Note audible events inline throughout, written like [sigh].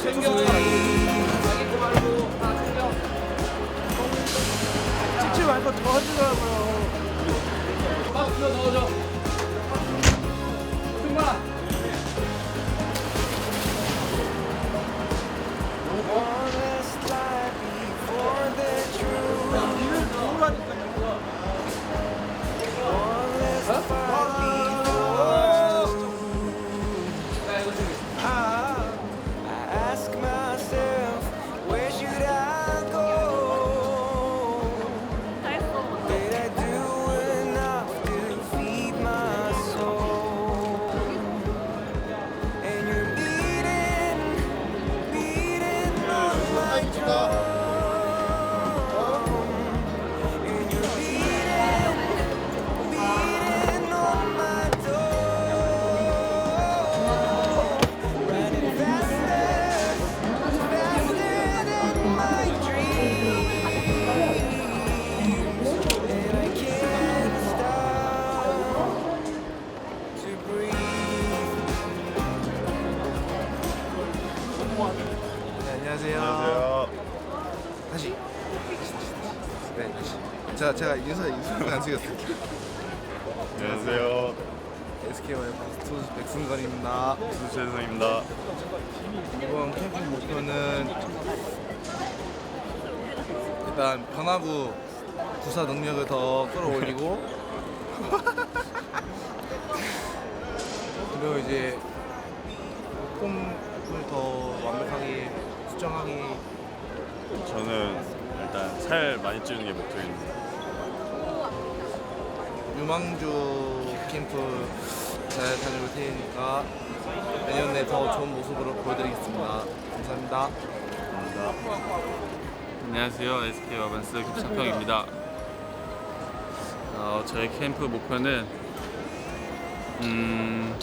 찍지 말고 더 하시더라고요. 막 불러 넣어줘. 자, 제가 인사 인사를 안 쓰겠어요. 안녕하세요. SKY 파스트 백승건입니다. 수재성입니다. 이번 캠핑 목표는 일단 변화구 구사 능력을 더 끌어올리고 [laughs] 그리고 이제 폼을 더 완벽하게 수정하기 저는 일단 살 많이 찌우는 게 목표입니다. 유망주 캠프 잘 다녀올 테니까 내년에 더 좋은 모습으로 보여드리겠습니다. 감사합니다. 안녕하세요. SK 와반스 김창평입니다. 어, 저희 캠프 목표는 음,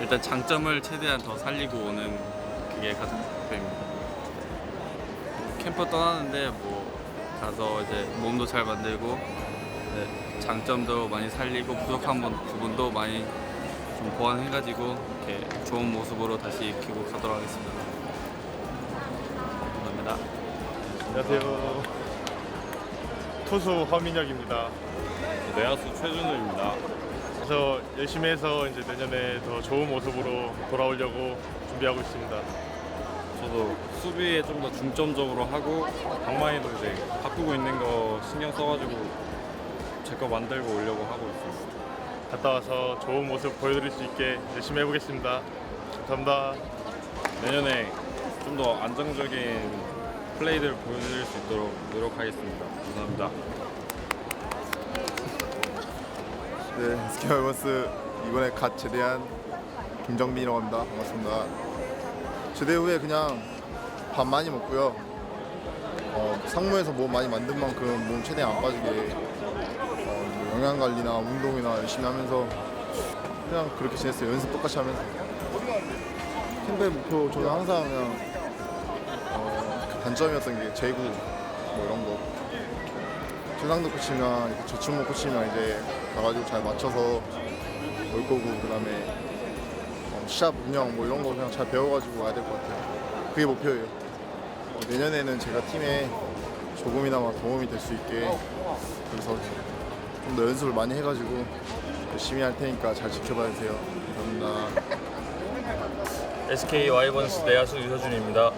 일단 장점을 최대한 더 살리고 오는 그게 가장 목표입니다. 캠프 떠나는데 뭐 가서 이제 몸도 잘 만들고 네, 장점도 많이 살리고 부족한 부- 부분도 많이 좀 보완해가지고 이렇게 좋은 모습으로 다시 익히고 가도록 하겠습니다. 감사합니다. 안녕하세요. 투수 허민혁입니다. 내야수 최준우입니다. 그래서 열심히 해서 이제 내년에 더 좋은 모습으로 돌아오려고 준비하고 있습니다. 저도 수비에 좀 더 중점적으로 하고 방망이도 이제 바꾸고 있는 거 신경 써가지고 제 거 만들고 오려고 하고 있습니다. 갔다 와서 좋은 모습 보여드릴 수 있게 열심히 해보겠습니다. 감사합니다. 내년에 좀 더 안정적인 플레이들을 보여드릴 수 있도록 노력하겠습니다. 감사합니다. 네, 이번스 이번에 갓 제대한 김정빈이라고 합니다. 반갑습니다. 제대 후에 그냥 밥 많이 먹고요. 어, 상무에서 뭐 많이 만든 만큼 몸 최대한 안 빠지게 영양 관리나 운동이나 열심히 하면서 그냥 그렇게 지냈어요. 연습 똑같이 하면서. 캠프의 목표 저는 항상 그냥 어, 단점이었던 게 제구 뭐 이런 거 최상도 코치나 이렇게 조충모 코치랑 이제 가가지고 잘 맞춰서 올 거고 그 다음에 어, 시합 운영 뭐 이런 거 그냥 잘 배워가지고 와야 될 것 같아요. 그게 목표예요. 어, 내년에는 제가 팀에 조금이나마 도움이 될 수 있게 그래서 좀 더 연습을 많이 해가지고 열심히 할 테니까 잘 지켜봐 주세요. 감사합니다. SK 와이번스 내야수 유서준입니다.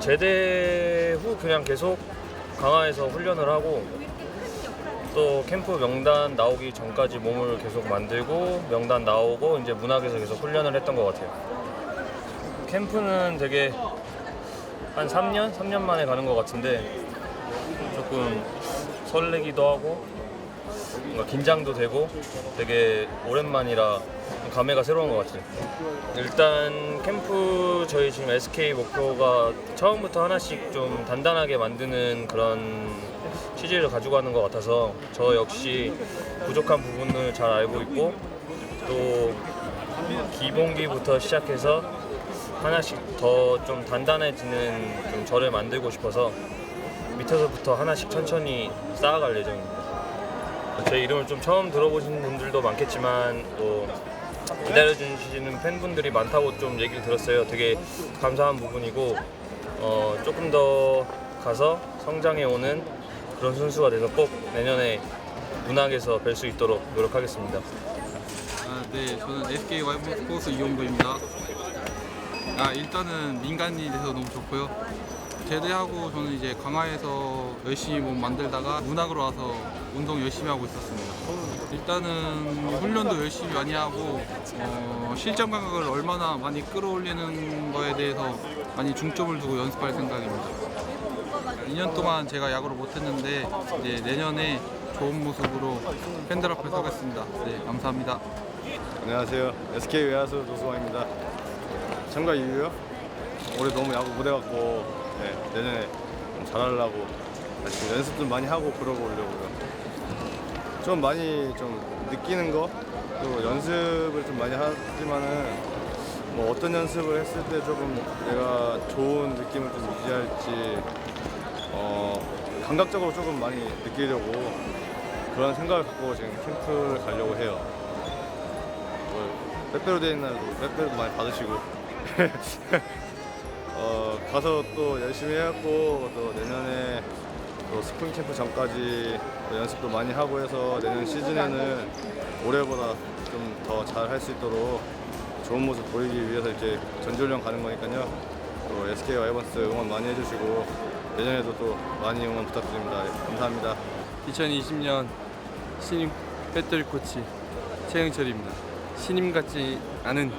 제대 후 그냥 계속 강화해서 훈련을 하고 또 캠프 명단 나오기 전까지 몸을 계속 만들고 명단 나오고 이제 문학에서 계속 훈련을 했던 것 같아요. 캠프는 되게 한 3년? 3년 만에 가는 것 같은데 조금 설레기도 하고 뭔가 긴장도 되고 되게 오랜만이라 감회가 새로운 것 같아요. 일단 캠프 저희 지금 SK 목표가 처음부터 하나씩 좀 단단하게 만드는 그런 취지를 가지고 가는 것 같아서 저 역시 부족한 부분을 잘 알고 있고 또 기본기부터 시작해서 하나씩 더 좀 단단해지는 좀 저를 만들고 싶어서 밑에서부터 하나씩 천천히 쌓아갈 예정입니다. 제 이름을 좀 처음 들어보신 분들도 많겠지만 또 기다려주시는 팬분들이 많다고 좀 얘기를 들었어요. 되게 감사한 부분이고 어, 조금 더 가서 성장해 오는 그런 선수가 돼서 꼭 내년에 문학에서 뵐 수 있도록 노력하겠습니다. 아, 네, 저는 SK 와이번 스포츠 이용도입니다. 아, 일단은 민간인이 돼서 너무 좋고요. 제대하고 저는 이제 강화에서 열심히 몸 만들다가 문학으로 와서 운동 열심히 하고 있었습니다. 일단은 훈련도 열심히 많이 하고 어, 실전 감각을 얼마나 많이 끌어올리는 거에 대해서 많이 중점을 두고 연습할 생각입니다. 2년 동안 제가 야구를 못했는데 이제 내년에 좋은 모습으로 팬들 앞에 서겠습니다. 네, 감사합니다. 안녕하세요. SK 외야수 노수광입니다. 참가 이유요? 올해 너무 야구 못해갖고 네, 내년에 좀 잘하려고 다시 연습 좀 많이 하고 그러고 오려고요. 좀 많이 좀 느끼는 거, 또 연습을 좀 많이 하지만은 뭐 어떤 연습을 했을 때 조금 내가 좋은 느낌을 좀 유지할지 어, 감각적으로 조금 많이 느끼려고 그런 생각을 갖고 지금 캠프를 가려고 해요. 뭐 빼빼로 되는 날도 빼빼로도 많이 받으시고 [laughs] 어, 가서 또 열심히 해갖고 또 내년에 또 스프링 캠프 전까지 또 연습도 많이 하고 해서 내년 시즌에는 올해보다 좀 더 잘 할 수 있도록 좋은 모습 보이기 위해서 이렇게 전지훈련 가는 거니까요. 또 SK 와이번스 응원 많이 해주시고 내년에도 또 많이 응원 부탁드립니다. 네, 감사합니다. 2020년 신임 배터리 코치 최영철입니다. 신임 같지 않은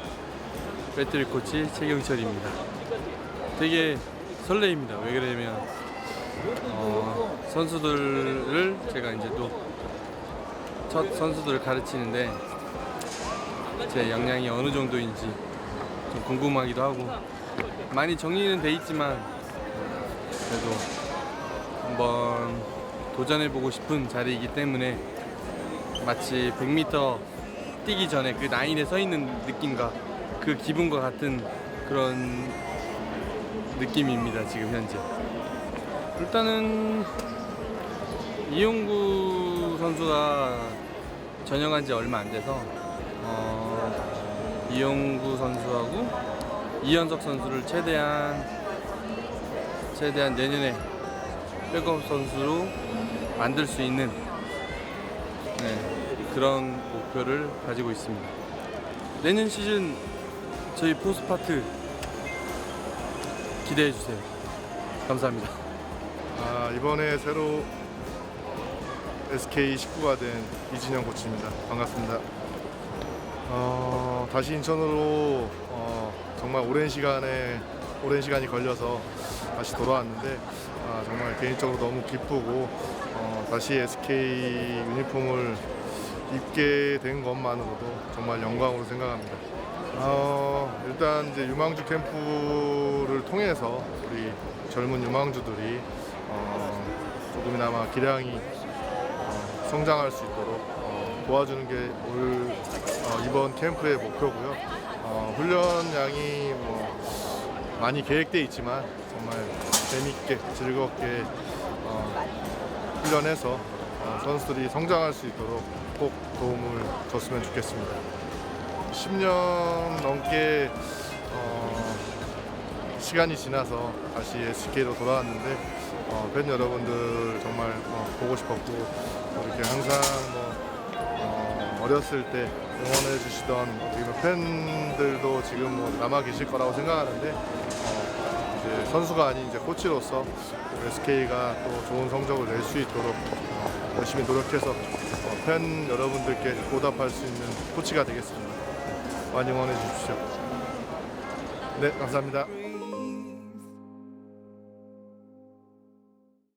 배터리 코치 최경철입니다. 되게 설레입니다. 왜 그러냐면 어, 선수들을 제가 이제 또 첫 선수들을 가르치는데 제 역량이 어느 정도인지 좀 궁금하기도 하고 많이 정리는 돼 있지만 그래도 한번 도전해보고 싶은 자리이기 때문에 마치 100m 뛰기 전에 그 라인에 서 있는 느낌과 그 기분과 같은 그런 느낌입니다 지금 현재 일단은 이용구 선수가 전역한 지 얼마 안 돼서 어, 이용구 선수하고 이현석 선수를 최대한 최대한 내년에 백업 선수로 만들 수 있는 네, 그런 목표를 가지고 있습니다. 내년 시즌 저희 포스파트 기대해 주세요. 감사합니다. 아, 이번에 새로 SK 식구가 된 이진영 코치입니다. 반갑습니다. 어, 다시 인천으로 어, 정말 오랜 시간에 오랜 시간이 걸려서 다시 돌아왔는데 아, 정말 개인적으로 너무 기쁘고 어, 다시 SK 유니폼을 입게 된 것만으로도 정말 영광으로 생각합니다. 어, 일단 이제 유망주 캠프를 통해서 우리 젊은 유망주들이 어, 조금이나마 기량이 어, 성장할 수 있도록 어, 도와주는 게 올 이번 캠프의 목표고요. 어, 훈련량이 뭐 많이 계획돼 있지만 정말 재밌게 즐겁게 어, 훈련해서 어, 선수들이 성장할 수 있도록 꼭 도움을 줬으면 좋겠습니다. 10년 넘게 어, 시간이 지나서 다시 SK로 돌아왔는데 어, 팬 여러분들 정말 어, 보고 싶었고 또 이렇게 항상 뭐 어, 어렸을 때 응원해 주시던 팬들도 지금 뭐 남아 계실 거라고 생각하는데 어, 이제 선수가 아닌 이제 코치로서 SK가 또 좋은 성적을 낼 수 있도록 어, 열심히 노력해서 어, 팬 여러분들께 보답할 수 있는 코치가 되겠습니다. 많이 응원해 주십시오. 네, 감사합니다.